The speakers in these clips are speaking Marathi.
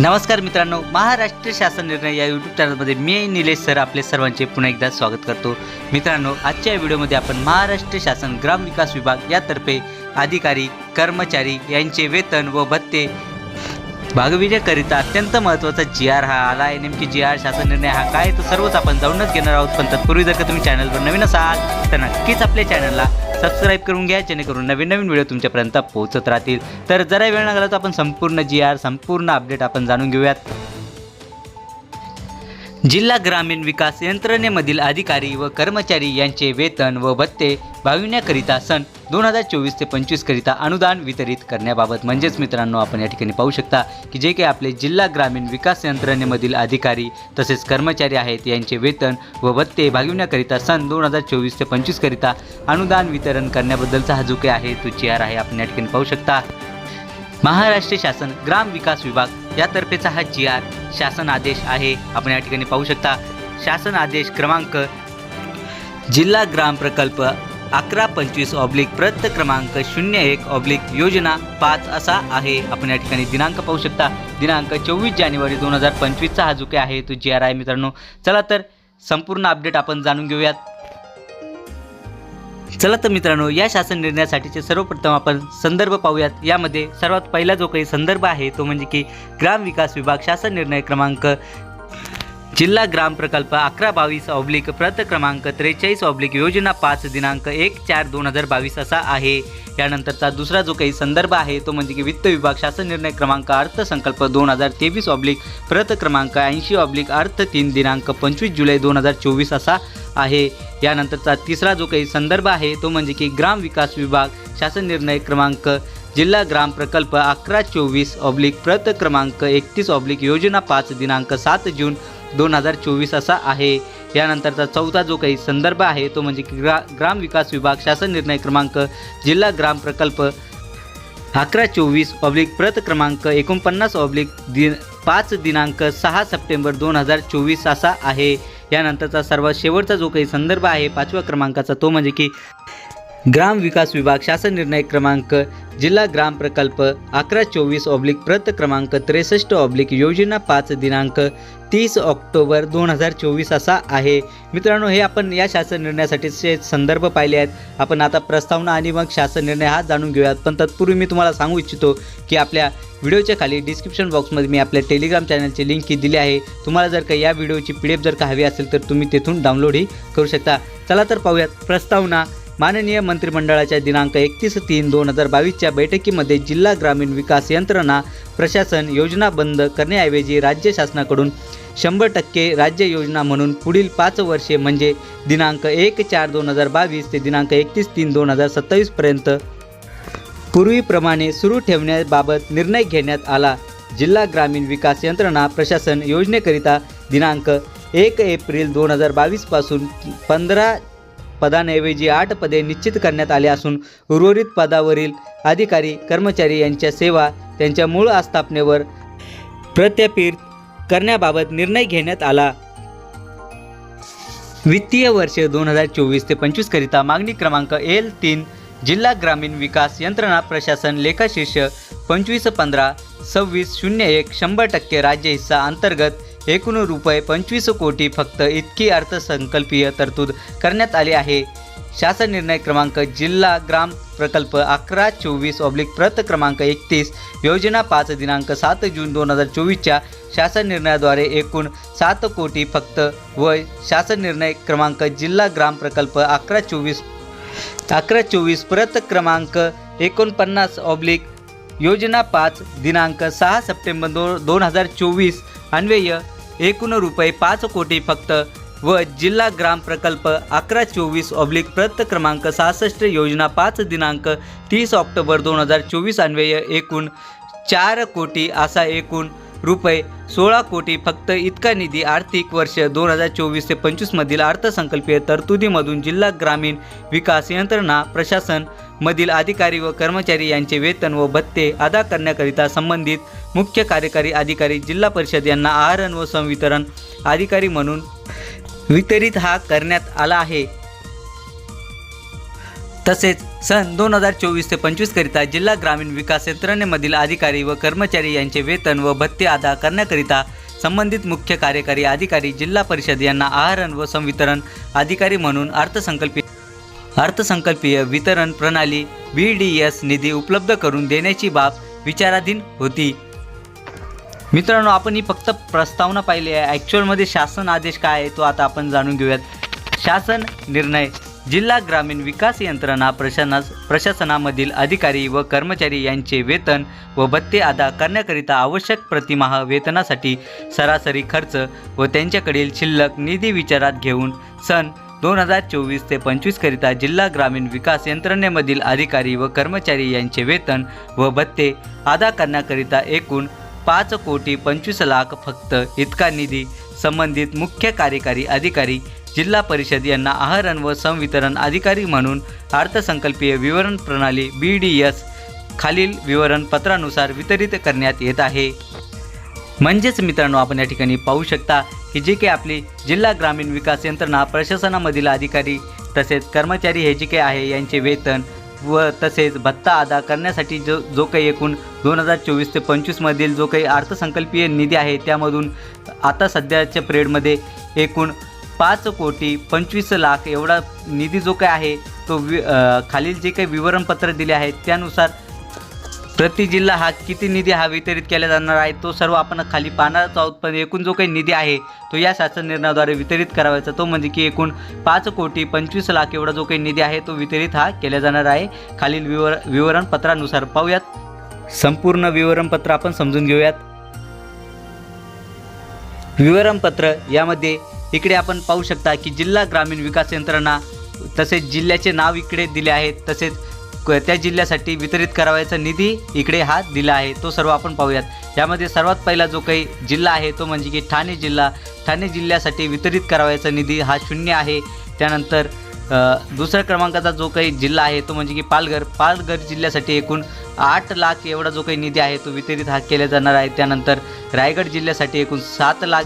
नमस्कार मित्रांनो महाराष्ट्र शासन निर्णय या यूट्यूब चॅनलमध्ये मी निलेश सर आपले सर्वांचे पुन्हा एकदा स्वागत करतो. मित्रांनो आजच्या या व्हिडिओमध्ये आपण महाराष्ट्र शासन ग्राम विकास विभाग यातर्फे अधिकारी कर्मचारी यांचे वेतन व भत्ते भागविण्याकरिता अत्यंत महत्त्वाचा जी आर हा आला आहे नेमकी जी आर शासन निर्णय हा काय तो सर्वच आपण जाऊनच घेणार आहोत. पण तत्पूर्वी जर का तुम्ही चॅनलवर नवीन असाल तर नक्कीच आपल्या चॅनलला सबस्क्राईब करून घ्या जेणेकरून नवीन नवीन व्हिडिओ तुमच्यापर्यंत पोहोचत राहतील. तर जरा वेळ लागला तर आपण संपूर्ण जी आर संपूर्ण अपडेट आपण जाणून घेऊयात. जिल्हा ग्रामीण विकास यंत्रणेमधील अधिकारी व कर्मचारी यांचे वेतन व भत्ते भाविण्याकरिता सन दोन हजार चोवीस ते पंचवीस करिता अनुदान वितरित करण्याबाबत. म्हणजेच मित्रांनो आपण या ठिकाणी पाहू शकता की जे काही आपले जिल्हा ग्रामीण विकास यंत्रणेमधील अधिकारी तसेच कर्मचारी आहेत यांचे वेतन व भत्ते भागविण्याकरिता सन दोन हजार चोवीस ते पंचवीस करिता अनुदान वितरण करण्याबद्दलचा हा जो काही आहे तो चेअर आहे आपण या ठिकाणी पाहू शकता. महाराष्ट्र शासन ग्राम विकास विभाग यातर्फेचा हा जी आर शासन आदेश आहे. आपण या ठिकाणी पाहू शकता शासन आदेश क्रमांक जिल्हा ग्राम प्रकल्प अकरा पंचवीस ऑब्लिक प्रत क्रमांक शून्य एक ऑब्लिक योजना पाच असा आहे. आपण या ठिकाणी दिनांक पाहू शकता दिनांक चोवीस जानेवारी दोन हजार पंचवीसचा हा जो काही आहे तो जी आर आहे मित्रांनो. चला तर संपूर्ण अपडेट आपण जाणून घेऊयात. चला तर मित्रांनो या शासन निर्णयासाठीचे सर्वप्रथम आपण संदर्भ पाहूयात. यामध्ये सर्वात पहिला जो काही संदर्भ आहे तो म्हणजे की ग्राम विकास विभाग शासन निर्णय क्रमांक जिल्हा ग्राम प्रकल्प अकरा बावीस ऑब्लिक प्रत क्रमांक त्रेचाळीस ऑब्लिक योजना पाच दिनांक एक चार दोन हजार बावीस असा आहे. यानंतरचा दुसरा जो काही संदर्भ आहे तो म्हणजे की वित्त विभाग शासन निर्णय क्रमांक अर्थसंकल्प दोन हजार तेवीस ऑब्लिक प्रत क्रमांक ऐंशी ऑब्लिक अर्थ तीन दिनांक पंचवीस जुलै दोन हजार चोवीस असा आहे. यानंतरचा तिसरा जो काही संदर्भ आहे तो म्हणजे की ग्राम विकास विभाग शासन निर्णय क्रमांक जिल्हा ग्राम प्रकल्प अकरा चोवीस ऑब्लिक प्रत क्रमांक एकतीस ऑब्लिक योजना पाच दिनांक सात जून दोन हजार चोवीस असा आहे. यानंतरचा चौथा जो काही संदर्भ आहे तो म्हणजे ग्रा ग्राम विकास विभाग शासन निर्णय क्रमांक जिल्हा ग्राम प्रकल्प अकरा चोवीस ऑब्लिक प्रत क्रमांक एकोणपन्नास ऑब्लिक दि पाच दिनांक सहा सप्टेंबर दोन हजार चोवीस असा आहे. यानंतरचा सर्वात शेवटचा जो काही संदर्भ आहे पाचव्या क्रमांकाचा तो म्हणजे की ग्राम विकास विभाग शासन निर्णय क्रमांक जिल्हा ग्राम प्रकल्प अकरा चोवीस ऑब्लिक प्रत क्रमांक त्रेसष्ट ऑब्लिक योजना पाच दिनांक तीस ऑक्टोबर दोन हजार चोवीस असा आहे. मित्रांनो हे आपण या शासन निर्णयासाठीचे संदर्भ पाहिले आहेत. आपण आता प्रस्तावना आणि मग शासन निर्णय हा जाणून घेऊयात. पण तत्पूर्वी मी तुम्हाला सांगू इच्छितो की आपल्या व्हिडिओच्या खाली डिस्क्रिप्शन बॉक्समध्ये मी आपल्या टेलिग्राम चॅनलची लिंक ही दिली आहे. तुम्हाला जर का या व्हिडिओची पी डी एफ जर का हवी असेल तर तुम्ही तेथून डाउनलोडही करू शकता. चला तर पाहूयात प्रस्तावना. माननीय मंत्रिमंडळाच्या दिनांक एकतीस तीन दोन हजार बावीसच्या बैठकीमध्ये जिल्हा ग्रामीण विकास यंत्रणा प्रशासन योजना बंद करण्याऐवजी राज्य शासनाकडून शंभर टक्के राज्य योजना म्हणून पुढील पाच वर्षे म्हणजे दिनांक एक चार दोन हजार बावीस ते दिनांक एकतीस तीन दोन हजार सत्तावीसपर्यंत पूर्वीप्रमाणे सुरू ठेवण्याबाबत निर्णय घेण्यात आला. जिल्हा ग्रामीण विकास यंत्रणा प्रशासन योजनेकरिता दिनांक एक एप्रिल दोन हजार बावीसपासून पंधरा पदांऐवजी आठ पदे निश्चित करण्यात आली असून उर्वरित पदावरील अधिकारी कर्मचारी यांच्या सेवा त्यांच्या मूळ आस्थापनेवर प्रत्यापित करण्याबाबत निर्णय घेण्यात आला. वित्तीय वर्ष दोन हजार चोवीस ते पंचवीस करिता मागणी क्रमांक एल तीन जिल्हा ग्रामीण विकास यंत्रणा प्रशासन लेखाशीर्ष पंचवीस पंधरा सव्वीस शून्य एक शंभर टक्के राज्य हिस्सा अंतर्गत एकूण रुपये पंचवीस कोटी फक्त इतकी अर्थसंकल्पीय तरतूद करण्यात आली आहे. शासन निर्णय क्रमांक जिल्हा ग्राम प्रकल्प अकरा चोवीस ऑब्लिक प्रत क्रमांक एकतीस योजना पाच दिनांक सात जून दोन हजार चोवीसच्या शासन निर्णयाद्वारे एकूण सात कोटी फक्त व शासन निर्णय क्रमांक जिल्हा ग्राम प्रकल्प अकरा चोवीस अकरा चोवीस प्रत क्रमांक एकोणपन्नास ऑब्लिक योजना पाच दिनांक सहा सप्टेंबर दो दोन हजार चोवीस अन्वय एकूण रुपये पाच कोटी फक्त व जिल्हा ग्राम प्रकल्प अकरा चोवीस ऑब्लिक प्रत क्रमांक सहासष्ट योजना पाच दिनांक तीस ऑक्टोबर दोन हजार चोवीस अन्वय एकूण चार कोटी असा एकूण रुपये सोळा कोटी फक्त इतका निधी आर्थिक वर्ष दोन हजार चोवीस ते पंचवीसमधील अर्थसंकल्पीय तरतुदीमधून जिल्हा ग्रामीण विकास यंत्रणा प्रशासन मधील अधिकारी व कर्मचारी यांचे वेतन व भत्ते अदा करण्याकरिता संबंधित मुख्य कार्यकारी अधिकारी जिल्हा परिषद यांना आहरण व संवितरण अधिकारी म्हणून वितरित हा करण्यात आला आहे. तसेच सन दोन हजार चोवीस ते पंचवीस करिता जिल्हा ग्रामीण विकास यंत्रणेमधील अधिकारी व कर्मचारी यांचे वेतन व भत्ते अदा करण्याकरिता संबंधित मुख्य कार्यकारी अधिकारी जिल्हा परिषद यांना आहरण व संवितरण अधिकारी म्हणून अर्थसंकल्पीय अर्थसंकल्पीय वितरण प्रणाली बी डी एस निधी उपलब्ध करून देण्याची बाब विचाराधीन होती. मित्रांनो आपण ही फक्त प्रस्तावना पाहिली आहे. ॲक्च्युअलमध्ये शासन आदेश काय आहे तो आता आपण जाणून घेऊयात. शासन निर्णय जिल्हा ग्रामीण विकास यंत्रणा प्रशासना प्रशासनामधील अधिकारी व कर्मचारी यांचे वेतन व भत्ते अदा करण्याकरिता आवश्यक प्रतिमाह वेतनासाठी सरासरी खर्च व त्यांच्याकडील शिल्लक निधी विचारात घेऊन सन दोन हजार चोवीस ते पंचवीसकरिता जिल्हा ग्रामीण विकास यंत्रणेमधील अधिकारी व कर्मचारी यांचे वेतन व भत्ते अदा करण्याकरिता एकूण पाच कोटी पंचवीस लाख फक्त इतका निधी संबंधित मुख्य कार्यकारी अधिकारी जिल्हा परिषद यांना आहरण व संवितरण अधिकारी म्हणून अर्थसंकल्पीय विवरण प्रणाली बी डी एस खालील विवरणपत्रानुसार वितरित करण्यात येत आहे. म्हणजेच मित्रांनो आपण या ठिकाणी पाहू शकता की जे काही आपली जिल्हा ग्रामीण विकास यंत्रणा प्रशासनामधील अधिकारी तसेच कर्मचारी हे जे काही आहे यांचे वेतन व तसेच भत्ता अदा करण्यासाठी जो जो काही एकूण दोन हजार चोवीस ते पंचवीसमधील जो काही अर्थसंकल्पीय निधी आहे त्यामधून आता सध्याच्या पिरियडमध्ये एकूण पाच कोटी पंचवीस लाख एवढा निधी जो काय आहे तो वि खालील जे काही विवरणपत्र दिले आहेत त्यानुसार प्रति जिल्हा हा किती निधी हा वितरित केला जाणार आहे तो सर्व आपण खाली पाहणारच आहोत पण एकूण जो काही निधी आहे तो या शासन निर्णयाद्वारे वितरित करावायचा. तो म्हणजे की एकूण पाच कोटी पंचवीस लाख एवढा जो काही निधी आहे तो वितरित हा केला जाणार आहे. खालील विवर विवरणपत्रानुसार पाहूयात. संपूर्ण विवरणपत्र आपण समजून घेऊयात. विवरणपत्र यामध्ये इकडे आपण पाहू शकता की जिल्हा ग्रामीण विकास यंत्रणा तसेच जिल्ह्याचे नाव इकडे दिले आहेत तसेच क- त्या जिल्ह्यासाठी वितरित करावायचा निधी इकडे हा दिला आहे. तो सर्व आपण पाहूयात. यामध्ये सर्वात पहिला जो काही जिल्हा आहे तो म्हणजे की ठाणे जिल्हा. ठाणे जिल्ह्यासाठी वितरित करावायचा निधी हा शून्य आहे. त्यानंतर दुसऱ्या क्रमांकाचा जो काही जिल्हा आहे तो म्हणजे की पालघर. पालघर जिल्ह्यासाठी एकूण आठ लाख एवढा जो काही निधी आहे तो वितरित हा केला जाणार आहे. त्यानंतर रायगड जिल्ह्यासाठी एकूण सात लाख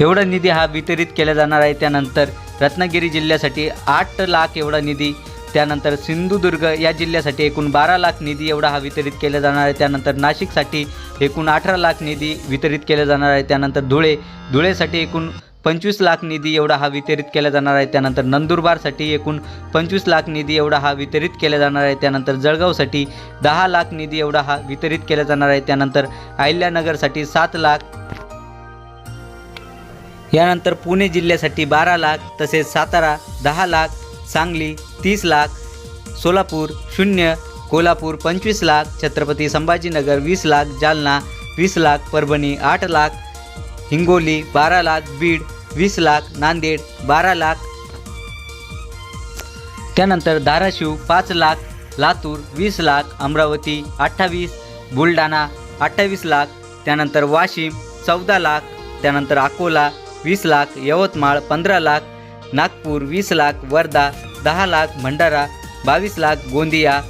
एवढा निधी हा वितरित केला जाणार आहे. त्यानंतर रत्नागिरी जिल्ह्यासाठी आठ लाख एवढा निधी त्यानंतर सिंधुदुर्ग या जिल्ह्यासाठी एकूण बारा लाख निधी एवढा हा वितरित केला जाणार आहे. त्यानंतर नाशिकसाठी एकूण अठरा लाख निधी वितरित केला जाणार आहे. त्यानंतर धुळे धुळेसाठी एकूण पंचवीस लाख निधी एवढा हा वितरित केला जाणार आहे. त्यानंतर नंदुरबारसाठी एकूण पंचवीस लाख निधी एवढा हा वितरित केला जाणार आहे. त्यानंतर जळगावसाठी दहा लाख निधी एवढा हा वितरित केला जाणार आहे. त्यानंतर अहिल्यानगरसाठी सात लाख यानंतर पुणे जिल्ह्यासाठी बारा लाख तसेच सातारा दहा लाख सांगली तीस लाख सोलापूर शून्य कोल्हापूर पंचवीस लाख छत्रपती संभाजीनगर वीस लाख जालना वीस लाख परभणी आठ लाख हिंगोली बारा लाख बीड वीस लाख नांदेड बारा लाख. त्यानंतर धाराशिव पाच लाख लातूर वीस लाख अमरावती अठ्ठावीस बुलढाणा अठ्ठावीस लाख त्यानंतर वाशिम चौदा लाख त्यानंतर अकोला वीस लाख यवतमाळ पंधरा लाख नागपूर वीस लाख वर्धा दहा लाख भंडारा बावीस लाख गोंदिया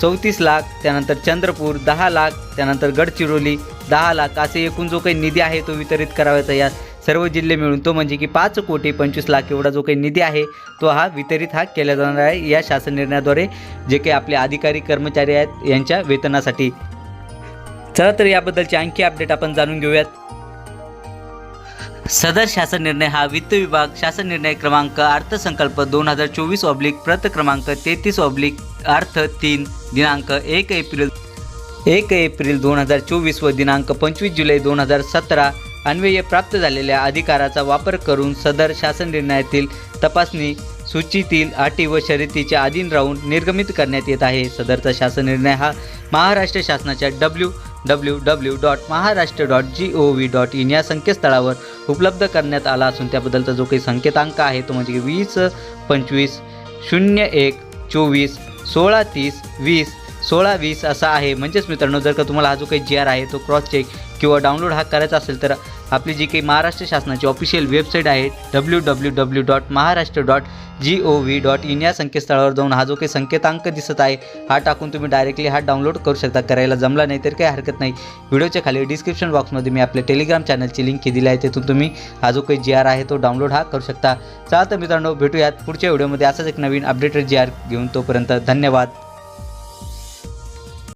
चौतीस लाख त्यानंतर चंद्रपूर दहा लाख त्यानंतर गडचिरोली दहा लाख असे एकूण जो काही निधी आहे तो वितरित करावायचा या सर्व जिल्हे मिळून तो म्हणजे की पाच कोटी पंचवीस लाख एवढा जो काही निधी आहे तो हा वितरित हा केला जाणार आहे या शासन निर्णयाद्वारे जे काही आपले अधिकारी कर्मचारी आहेत यांच्या वेतनासाठी. चला तर याबद्दलची आणखी अपडेट आपण जाणून घेऊयात. सदर शासन निर्णय हा वित्त विभाग शासन निर्णय क्रमांक अर्थसंकल्प दोन हजार चोवीस ऑब्लिक प्रत क्रमांक तेहतीस ऑब्लिक अर्थ तीन दिनांक एक एप्रिल एक एप्रिल दोन हजार चोवीस व दिनांक पंचवीस जुलै दोन हजार सतरा अन्वये प्राप्त झालेल्या अधिकाराचा वापर करून सदर शासन निर्णयातील तपासणी सूचीतील अटी व शर्यतीच्या अधीन राहून निर्गमित करण्यात येत आहे. सदरचा शासन निर्णय हा महाराष्ट्र शासनाच्या W W W dot Maharashtra dot G O V dot in या संकेतस्थळावर उपलब्ध करण्यात आला असून त्याबद्दलचा जो काही संकेतांक आहे तो म्हणजे वीस पंचवीस शून्य एक चोवीस सोळा तीस वीस सोळा वीस असा आहे. म्हणजेच मित्रांनो जर का तुम्हाला हा जो काही जी आर आहे तो क्रॉस चेक किंवा डाउनलोड हा करायचा असेल तर आपली जी काही महाराष्ट्र शासनाची ऑफिशियल वेबसाईट आहे W W W dot Maharashtra dot G O V dot in या संकेतस्थळावर जाऊन हा जो काही संकेतांक दिसत आहे हा टाकून तुम्ही डायरेक्टली हा डाउनलोड करू शकता. करायला जमला नाही तर काही हरकत नाही. व्हिडिओच्या खाली डिस्क्रिप्शन बॉक्समध्ये मी आपल्या टेलिग्राम चॅनलची लिंक दिली आहे. तिथून तुम्ही हा जो काही जी आर आहे तो डाउनलोड हा करू शकता. चला तर मित्रांनो भेटूयात पुढच्या व्हिडिओमध्ये. असाच एक नवीन अपडेटेड जी आर घेऊन तोपर्यंत धन्यवाद.